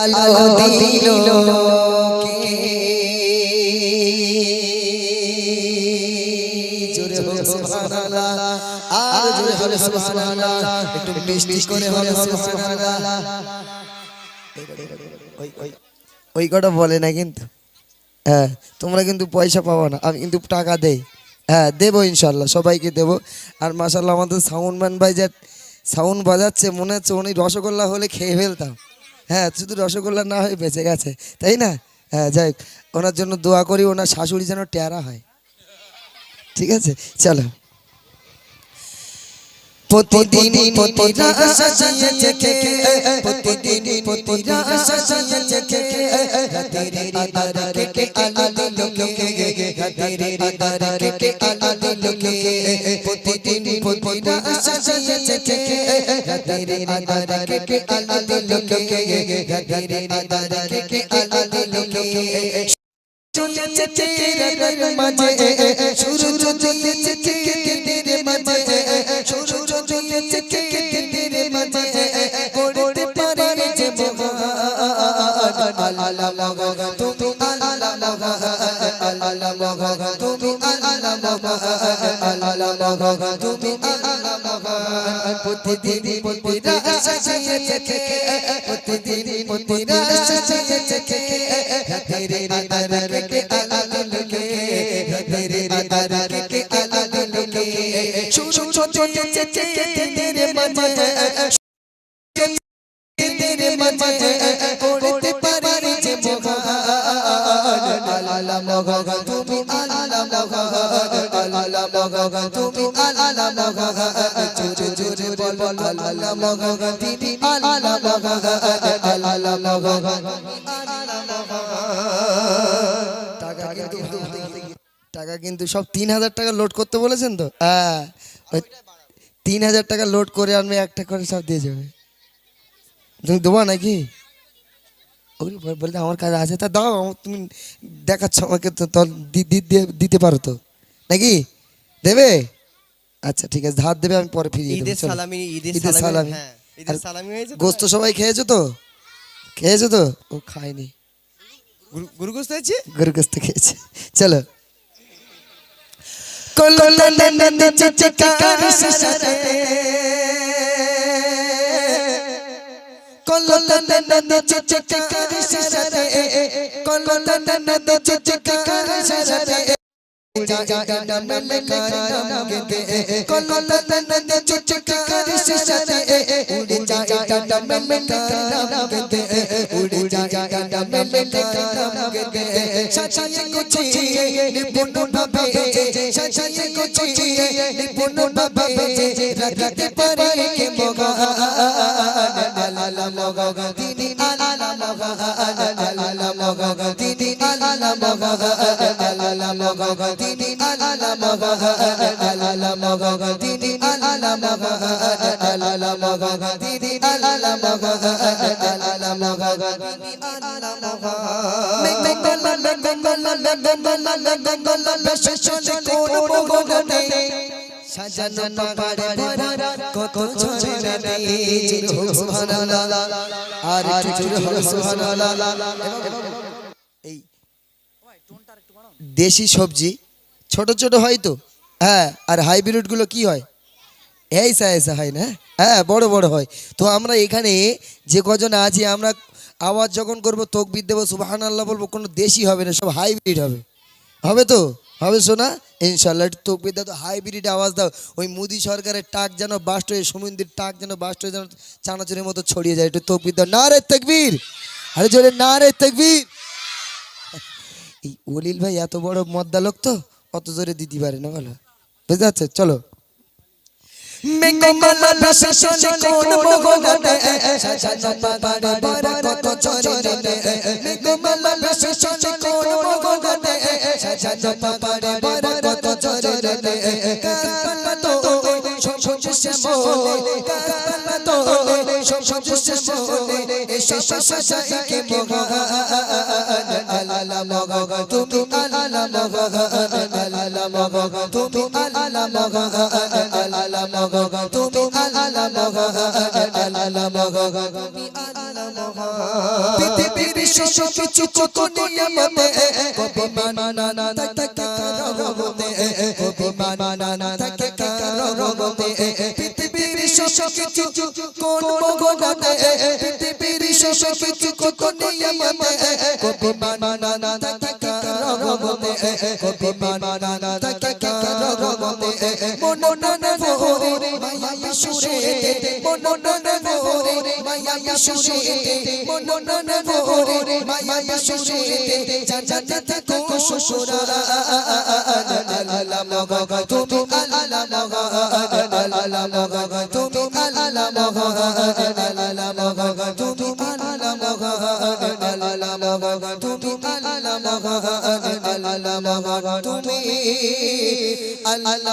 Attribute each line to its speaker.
Speaker 1: আলো দিল জোরে হোক সুবহানাল্লাহ। আর জোরে হবে সুবহানাল্লাহ। একটু মিষ্টি করে হবে সুবহানাল্লাহ। ওই ওই ওই কটা বলে না কিন্তু। হ্যাঁ তোমরা কিন্তু পয়সা পাবো না। আমি কিন্তু টাকা দেই। হ্যাঁ দেবো ইনশাল্লাহ সবাইকে দেবো। আর মাসাল্লাহ আমাদের সাউন্ড ম্যান ভাই যা সাউন্ড বাজাচ্ছে মনে হচ্ছে উনি রসগোল্লা হলে খেয়ে ফেলতাম। হ্যাঁ শুধু রসগোল্লা না হয়ে বেঁচে গেছে তাই না হ্যাঁ যাই ওনার জন্য দোয়া করি ওনার শাশুড়ি যেন টেরা হয় ঠিক আছে চলো প্রতিদিন প্রতিরা কে প্রতিদিন প্রতিরা সাজিয়েছে কে রাতের আধার কে আলো দিল রাতের আধার কে আলো দিল প্রতিদিন প্রতিরা সাজিয়েছে কে রাতের আধার কে আলো দিল কে রাতের আধার কে আলো দিল কে চলেছে চেহারার মাঝে সূর্য চলেছে চেহারার মাঝে সূর্য চলেছে চেহারার মাঝে করতে পারে যে মহান আল্লাহ মগা তুমি আল্লাহ মগা আল্লাহ মগা তুমি আল্লাহ মগা আল্লাহ মগা তুমি আল্লাহ মগা প্রতিদিন প্রতিরা সাজিয়েছে প্রতিদিন প্রতিরা সাজিয়েছে কে রাতের আধার কে আলো কে রাতের আধার কে আলো কে শুরু চলেছে চেহারার মাঝে তেরে মাঝে টাকা কিন্তু সব তিন হাজার টাকা লোড করতে বলেছেন তো? হ্যাঁ। তিন হাজার টাকা লোড করে আনবে, একটা করে সব দিয়ে যাবে। তুমি দেবো নাকি? ওই বলতে আমার কাছে আছে। তা দাও আমার তুমি দেখাচ্ছ আমাকে তো তো দি- দি- দিয়ে- দিতে পারো তো। নাকি? দেবে? আচ্ছা ঠিক আছে ধার দেবে আমি পরে ফিরিয়ে দেবো
Speaker 2: ঈদের। সালামি ঈদের
Speaker 1: ঈদের
Speaker 2: হ্যাঁ ঈদের সালামি হয়েছে
Speaker 1: গোস্ত সবাই খেয়েছো তো? খেয়েছো তো? ও খায়নি।
Speaker 2: গুরু- গুরু গোস্ত হয়েছে?
Speaker 1: গরু গোস্ত খেয়েছে। চলো। কলকাতা নদী চিচিকার সাথে কলকাতা নদী চিচিকার সাথে কলকাতা নদী চিচিকার সাথে কলকাতা নদী চিচিকার সাথে উড়ে যায় ডাডা মেলে কারাম গেতে উড়ে যায় ডাডা মেলে কারাম গেতে সাজিয়ে গুছিয়ে নিপুণ ভাবে সাজিয়ে গুছিয়ে নিপুণ ভাবে রাখতে পারে কে মগা সাজানো পারে ভরা আর এই দেশি সবজি, ছোট ছোট হয় তো? হ্যাঁ আর হাইব্রিডগুলো কি হয়? এইসা এইসা হয় না? হ্যাঁ বড় বড় হয়। তো আমরা এখানে যে কজন আছি, আমরা আওয়াজ যখন করব, তকবির দেবো সুবাহান আল্লাহ বলব, কোনো দেশি হবে না, সব হাইব্রিড হবে। হবে তো? হবে শোনা ইনশাল্লাহ একটু তকবির দাও হাইব্রিড আওয়াজ দাও ওই মোদি সরকারের টাক যেন বাস্ট হয়ে সমুদ্রের টাক যেন বাস্ট হয়ে যেন চানাচুরের মতো ছড়িয়ে যায় একটু তকবির দাও না রে তকবীর আরে জোরে না রে তকবীর এই অলিল ভাই এত বড় মদ্দা লোক তো অত জোরে দিতে পারে না বলো বুঝতে পারছ চলো কত সবুজ শ্যামলে কাকলা তো সবুজ শ্যামলে এসো সাসাইকে মগান আল্লাহ মগান তুমি আল্লাহ মগান আল্লাহ মগান তুমি আল্লাহ মগান আল্লাহ মগান তুমি আল্লাহ মগান আল্লাহ মগান তুমি আল্লাহ মগান সব কিছু কত নিয়ামতে কবি মানা না থাকে কারও কবি মানা না কিছু কোন মগনাতে পৃথিবীর সব কিছু কত নিয়ামতে কবি মানা না থাকে কারও কবি মানা না থাকে কারও মন মন ভোরে, মায়া সুরে মন মন ভোরে, মায়া সুরে মন মন ভোরে, মায়া সুরে জানাতে কো সুরা আল্লাহ মগ তুমি আল্লাহ মগ আল্লাহ মগ আল্লাহ আল্লাহ তুমি আল্লাহ